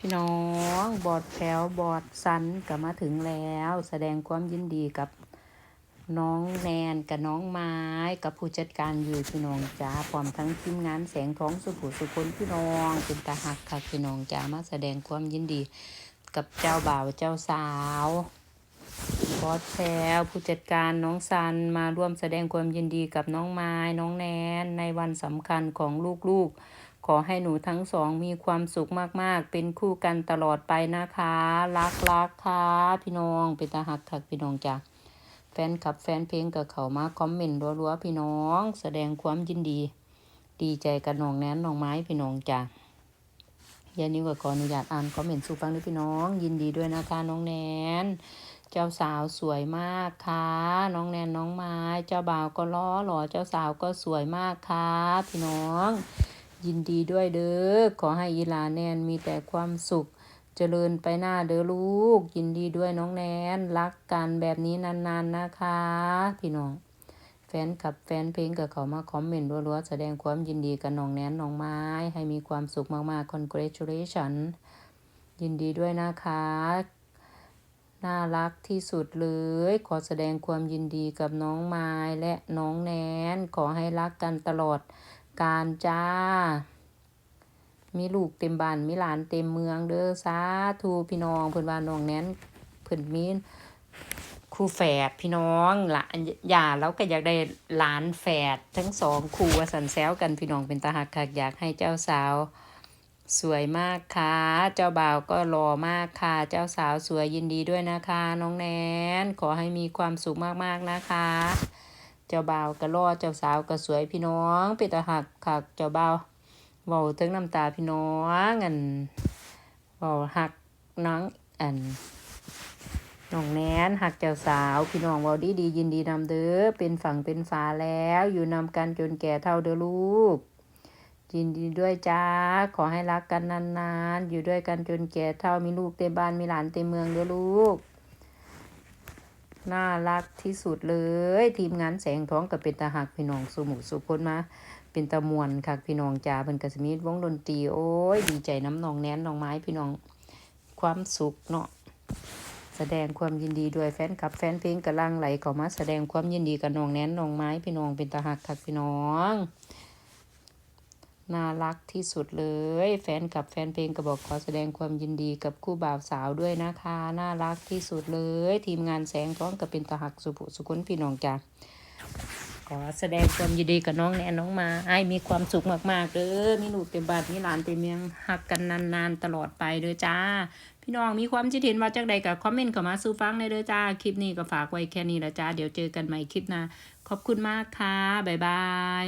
พี่น้องบอดแถวบอดสันก็มาถึงแล้ว แสดงความยินดีกับน้องแนนกับน้องไม้กับผู้จัดการอยู่พี่น้องจ้าพร้อมทั้งทีมงานแสงท้องสุขุสุคนพี่น้องเป็นตาหักค่ะพี่น้องจ้ามาแสดงความยินดี กับเจ้าบ่าวเจ้าสาวบอสแถวผู้จัดการน้องซันมาร่วมแสดงความยินดีกับน้องไม้น้องแนนในวันสำคัญของลูกๆ ขอให้หนูทั้งสองมีความสุขมากๆ เป็นคู่กันตลอดไปนะคะ รักรักค่ะพี่น้องเป็นตาหักค่ะพี่น้องจ้ะแฟนคลับแฟนเพลงกับเขามาคอมเมนต์รัวๆพี่น้อง แสดงความยินดี ดีใจกับน้องแนนน้องไม้พี่น้องจ้ะยานิวก็ขออนุญาตอ่านคอมเมนต์สู่ฟังด้วยพี่น้อง ยินดีด้วยนะคะน้องแนนเจ้าสาวสวยมากค่ะ น้องแนนน้องไม้ เจ้าบ่าวก็ล้อหล่อเจ้าสาวก็สวยมากค่ะพี่น้อง ยินดีด้วยเด้อขอให้อีหลาแนนมีแต่ความสุข เจริญไปหน้าเด้อลูก ยินดีด้วยน้องแนนรักกันแบบนี้นานๆนะคะ พี่น้องแฟนคลับแฟนเพลงกับเขามาคอมเมนต์รัวๆแสดงความยินดีกับน้องแนนน้องไม้ให้มีความสุขมากๆ congratulation ยินดีด้วยนะคะ น่ารักที่สุดเลย ขอแสดงความยินดีกับน้องไม้และน้องแนนขอให้รักกันตลอด การจ้า มีลูกเต็มบ้านมีหลานเต็มเมืองเด้อสาธุพี่น้องเพิ่นว่าน้องแนนเพิ่นมีคู่แฝดพี่น้องละอย่าแล้วก็อยากได้หลานแฝดทั้งสองคู่สันแซวกันพี่น้องเป็นตาหักคักอยากให้เจ้าสาว สวยมากค่ะ เจ้าบ่าวก็หล่อมากค่ะ เจ้าสาวสวยยินดีด้วยนะคะ น้องแนนขอให้มีความสุขมากๆนะคะ เจ้าบ่าวก็รอเจ้าสาวก็สวยพี่น้องเป็นตาหักคักเจ้าบ่าวเว้าถึงน้ำตาพี่น้องอันเว้าหักน้องอันน้องแนนหักเจ้าสาวพี่น้องเว้าดีดียินดีนำเด้อเป็นฝั่งเป็นฝาแล้วอยู่นำกันจนแก่เท่าเด้อลูกยินดีด้วยจ้า ขอให้รักกันนานๆ อยู่ด้วยกันจนแก่เท่ามีลูกเต็มบ้านมีหลานเต็มเมืองเด้อลูก น่ารักที่สุดเลย ทีมงานแสงท้องกับเป็นตาหักพี่น้องสุหมุสุคนมา เป็นตะมวนค่ะพี่น้องจ้าเป็นกระสมิดวงดนตรีโอ้ยดีใจน้ำนองแนนน้องไม้พี่น้องความสุขเนาะแสดงความยินดีด้วยแฟนคลับแฟนเพลงกระลังไหลเข้ามาแสดงความยินดีกับน้องแนนน้องไม้พี่น้องเป็นตาหักค่ะพี่น้อง น่ารักที่สุดเลย แฟนกับแฟนเพลงก็บอกขอแสดงความยินดีกับคู่บ่าวสาวด้วยนะคะ น่ารักที่สุดเลย ทีมงานแสงท้องก็เป็นตาหักสุภุสุนพี่น้องจ้าขอแสดงความยินดีกับน้องแนนน้องมาให้มีความสุขมากๆเด้อมีลูเต็มบานมีหลานเต็มเมืองหักกันนานๆตลอดไปเด้อจ้า พี่น้องมีความคิดเห็นว่าจังใดกับคอมเมนต์เข้ามาสู่ฟังในเด้อจ้า คลิปนี้ก็ฝากไว้แค่นี้ละจ้า เดี๋ยวเจอกันใหม่คลิปหน้าขอบคุณมากค่ะ บ๊ายบาย